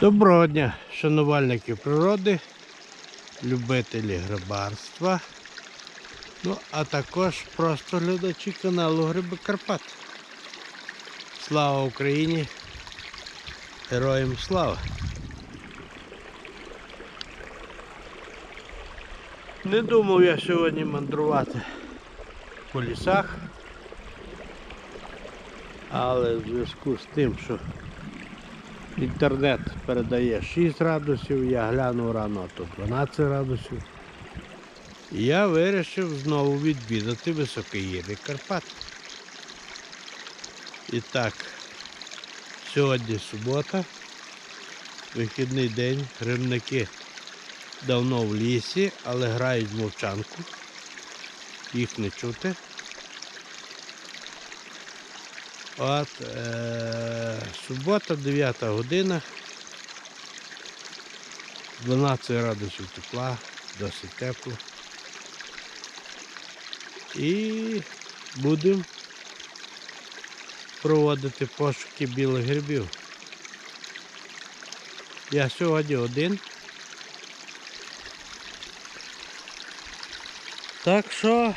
Доброго дня, шанувальники природи, любителі грибарства, ну а також просто глядачі каналу Гриби Карпат. Слава Україні! Героям слава! Не думав я сьогодні мандрувати по лісах, але в зв'язку з тим, що Інтернет передає 6 градусів, я глянув рано, а то 12 градусів. І я вирішив знову відвідати високогір'я Карпат. І так, сьогодні субота, вихідний день, грибники давно в лісі, але грають в мовчанку. Їх не чути. От е, субота, 9 година, 12 градусів тепла, досить тепло. І будемо проводити пошуки білих грибів. Я сьогодні один. Так що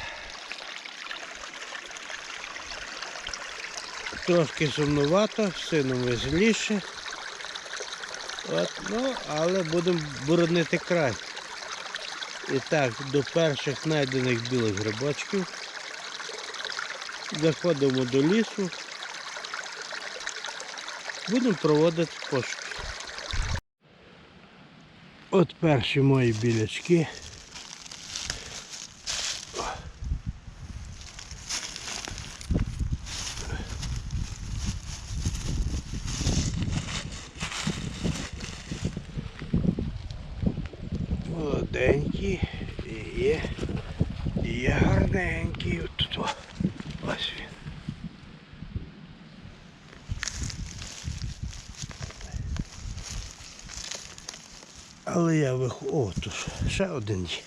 Трошки сумнувато, сином веселіше. От, ну, але будемо боронити край. І так, до перших знайдених білих грибочків. Заходимо до лісу. Будемо проводити пошуки. От перші мої білячки. Молоденькі і є, і є гарненькі. Тут ось він. Але я виходжу. О, тут ще один є.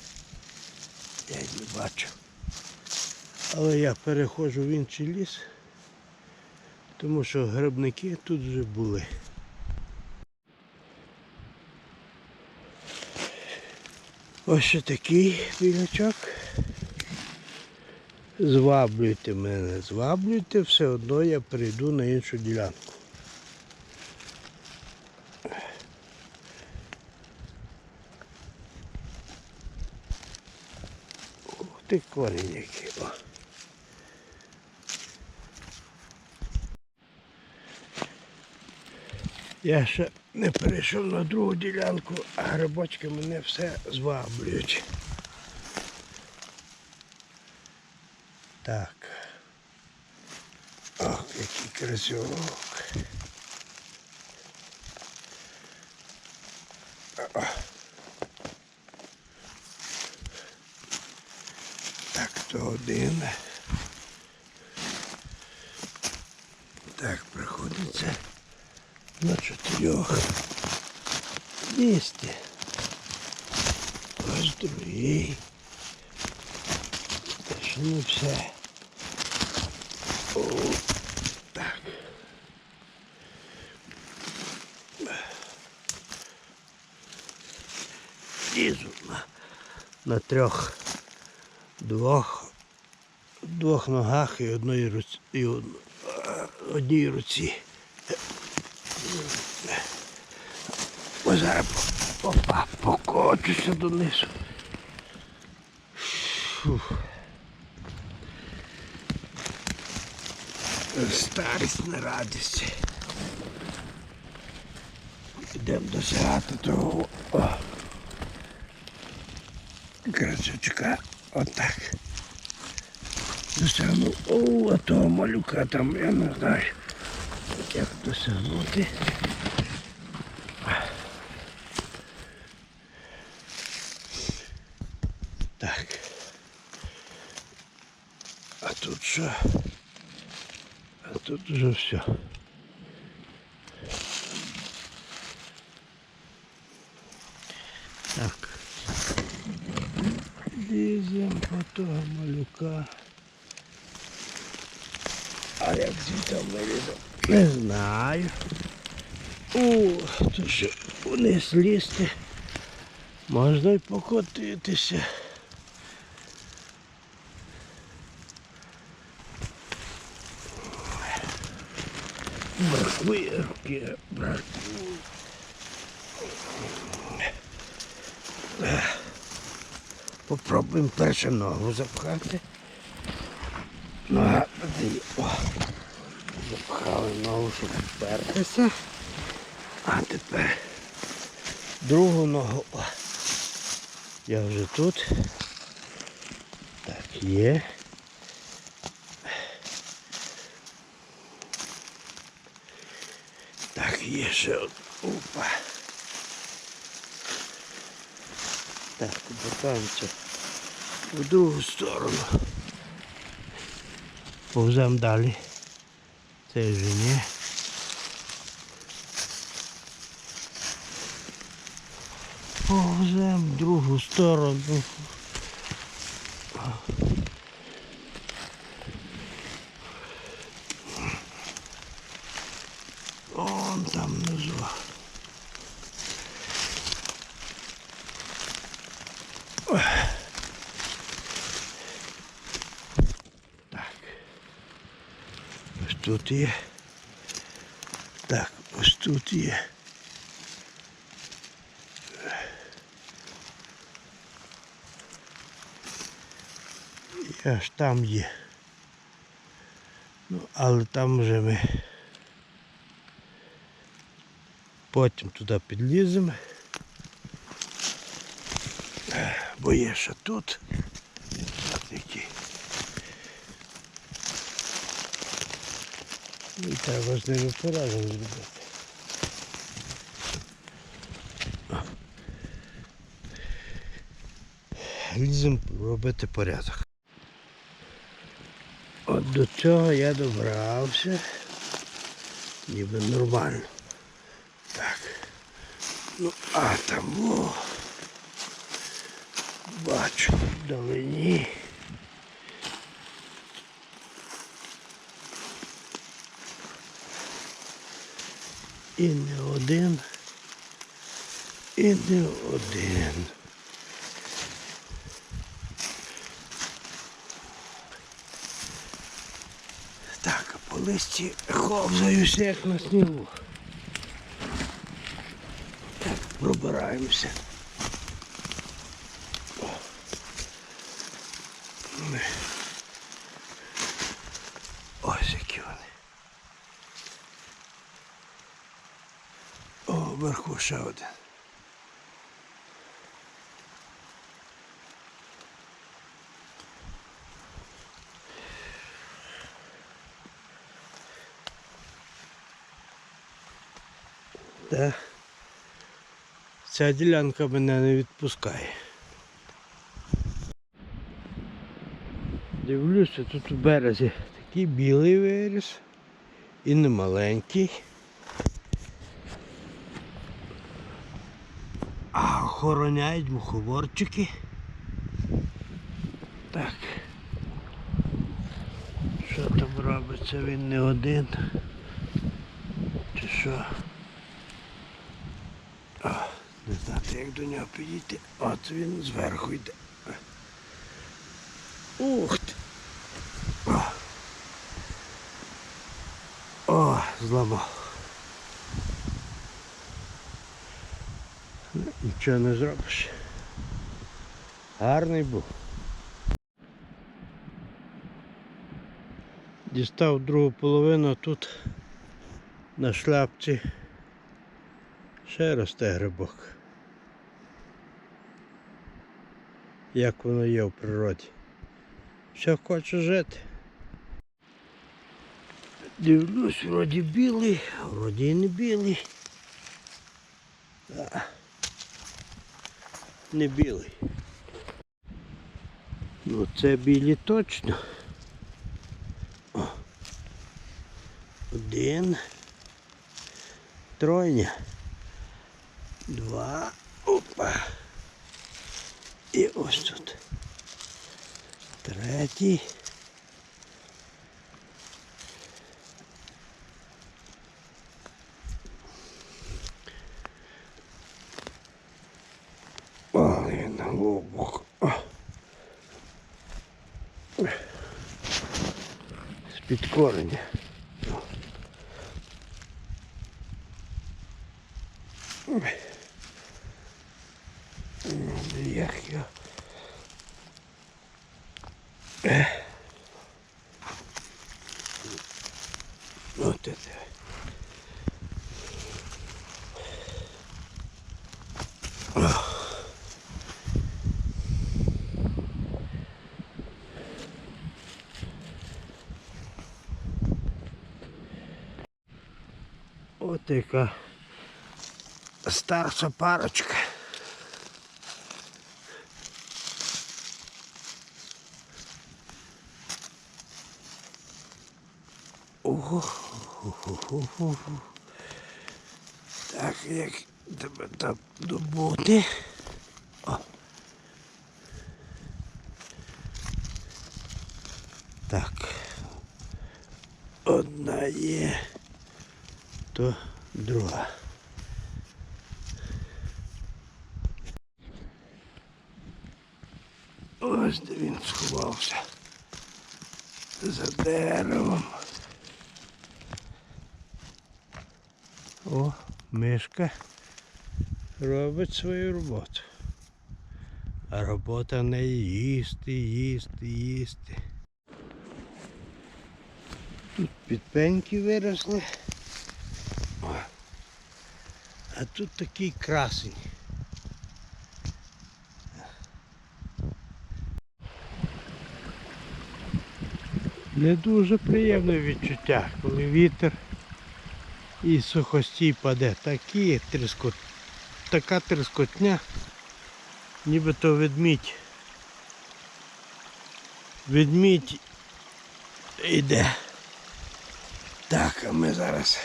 Я не бачу. Але я переходжу в інший ліс, тому що грибники тут вже були. Ось ще такий білячок. Зваблюйте мене, зваблюйте, все одно я прийду на іншу ділянку. Ух ти корінь який. О. Я ще не перейшов на другу ділянку, а грибочки мене все зваблюють. Так. Ох, який красивок. Так, то один. Так, приходиться на чотирьох місті. Ось другий. Ще не все. О, так. Лізу на, на трьох, двох, двох ногах і одної руці, і од- одній руці. Ось зараз опа, покочуся донизу. Старість не радість. Йдемо досягати того. Красочка. Отак. Досягнув. О, а того малюка там, я не знаю, як досягнути. Так. А тут що? А тут уже все. Так. Лізем по того малюка. А як звідти вилізу? Не знаю. О, то що вниз лізти. Можна й покотитися. Бракує бракує. Попробуємо перше ногу запхати. Нога. Запхали ногу, щоб впертися. А тепер другу ногу. О, я вже тут. Так, є. Так, є ще од- Опа. Так, побатаємося в другу сторону. Повземо далі. Це вже ні. Повземо в другу сторону. Вон там внизу. Так. Ось тут є. Так, ось тут є. І аж там є. Ну, але там вже ми потім туди підліземо. Бо є ще тут. От які. Ну, і треба з ними поразом зробити. Ліземо робити порядок. От до цього я добрався. Ніби нормально. Так. Ну, а там о, бачу вдалині. І не один, і не один. Так, по листі ховзаюся, як на снігу. Так, пробираємося. О. Ми. Ось які вони. О, вверху ще один. Та ця ділянка мене не відпускає. Дивлюся, тут у березі такий білий виріс і не маленький. А охороняють мухоборчики. Так. Що там робиться? Він не один. Чи що? О, не знати, як до нього підійти. От він зверху йде. Ух ти. О зламав. Ну, Нічого не зробиш. Гарний був. Дістав другу половину тут на шляпці. Ще росте грибок. Як воно є в природі. Все хочу жити. Дивлюсь, вроді білий, вроді і не білий. А, Не білий. Ну це білі точно. О. Один. Тройня. Два. Опа. І ось тут. Третій. О. З-під кореня. Як я. От це. От яка старша парочка. Ого. Так, як тебе там добути? О. Так. Одна є, то друга. Ось де він сховався. За деревом. О, мишка робить свою роботу. А робота не їсти, їсти, їсти. Тут підпеньки виросли. А тут такий красень. Не дуже приємне відчуття, коли вітер і сухостій паде. Такі тріскот... така тріскотня, нібито ведмідь. Ведмідь йде. Так, а ми зараз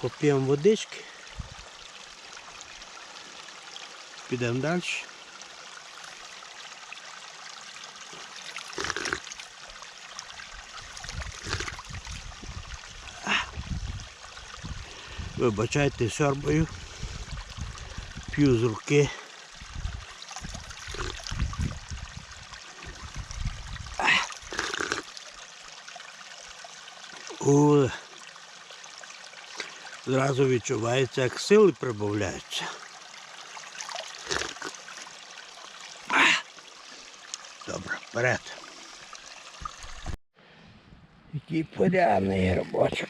поп'ємо водички. Підемо далі. Вибачайте, сьорбаю. П'ю з руки. О, зразу відчувається, як сили прибавляються. Добре, вперед. Який порядний робочок.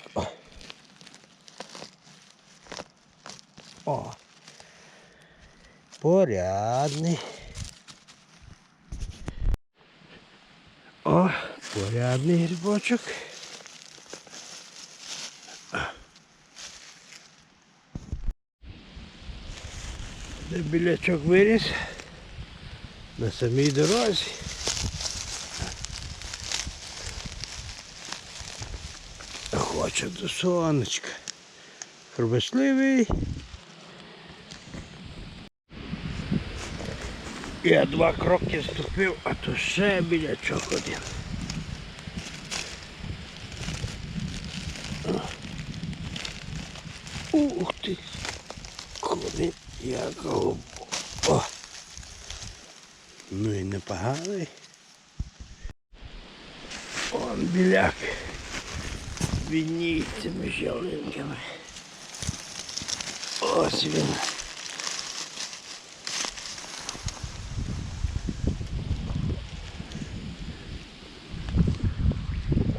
О. Порядний. О, порядний грибочок. Де білячок виріс на самій дорозі. Хоче до сонечка. Хробесливий. Я два кроки ступив, а то ще білячок один. Ух ти! Коли я голубо. О! Ну і непоганий. Он біляк. Вініється між ялинками. Ось він.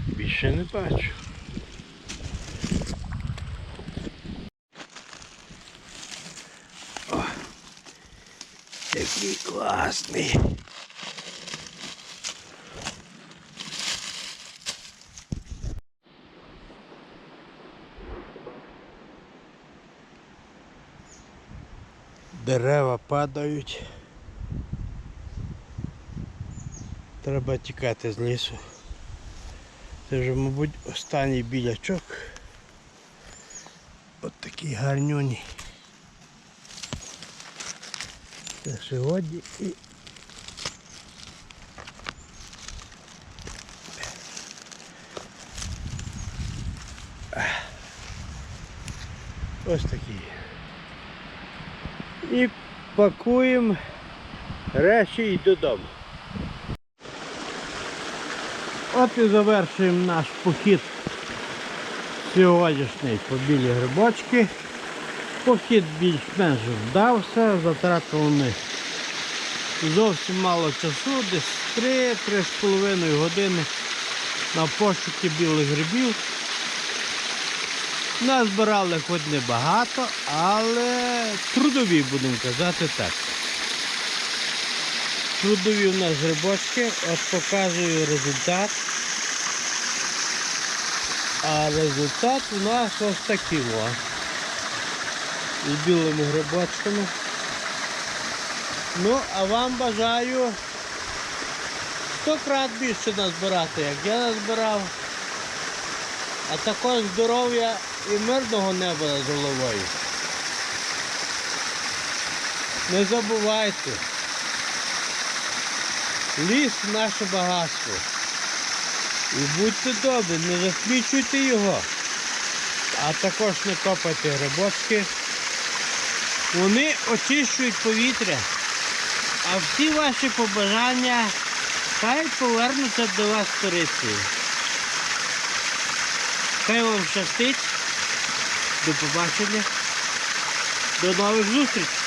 Більше не бачу. Який класний. Дерева падають. Треба тікати з лісу. Це вже, мабуть, останній білячок. От такий гарнюній. Це сьогодні і ось такий. І пакуємо Речі і додому. От і завершуємо наш похід сьогоднішній по білі грибочки. Похід більш-менш вдався, затратили ми зовсім мало часу, десь 3-3,5 години на пошуки білих грибів. Назбирали хоч небагато, але трудові, будемо казати так. Трудові у нас грибочки, от показую результат. А результат у нас ось такий З білими грибочками. Ну, а вам бажаю 100 крат більше назбирати, як я назбирав. А також здоров'я і мирного неба над головою. Не забувайте. Ліс наше багатство. І будьте добрі, не засмічуйте його. А також не копайте грибочки. Вони очищують повітря. А всі ваші побажання хай повернуться до вас сторицею. Хай вам щастить. До побачення. До нових зустрічей.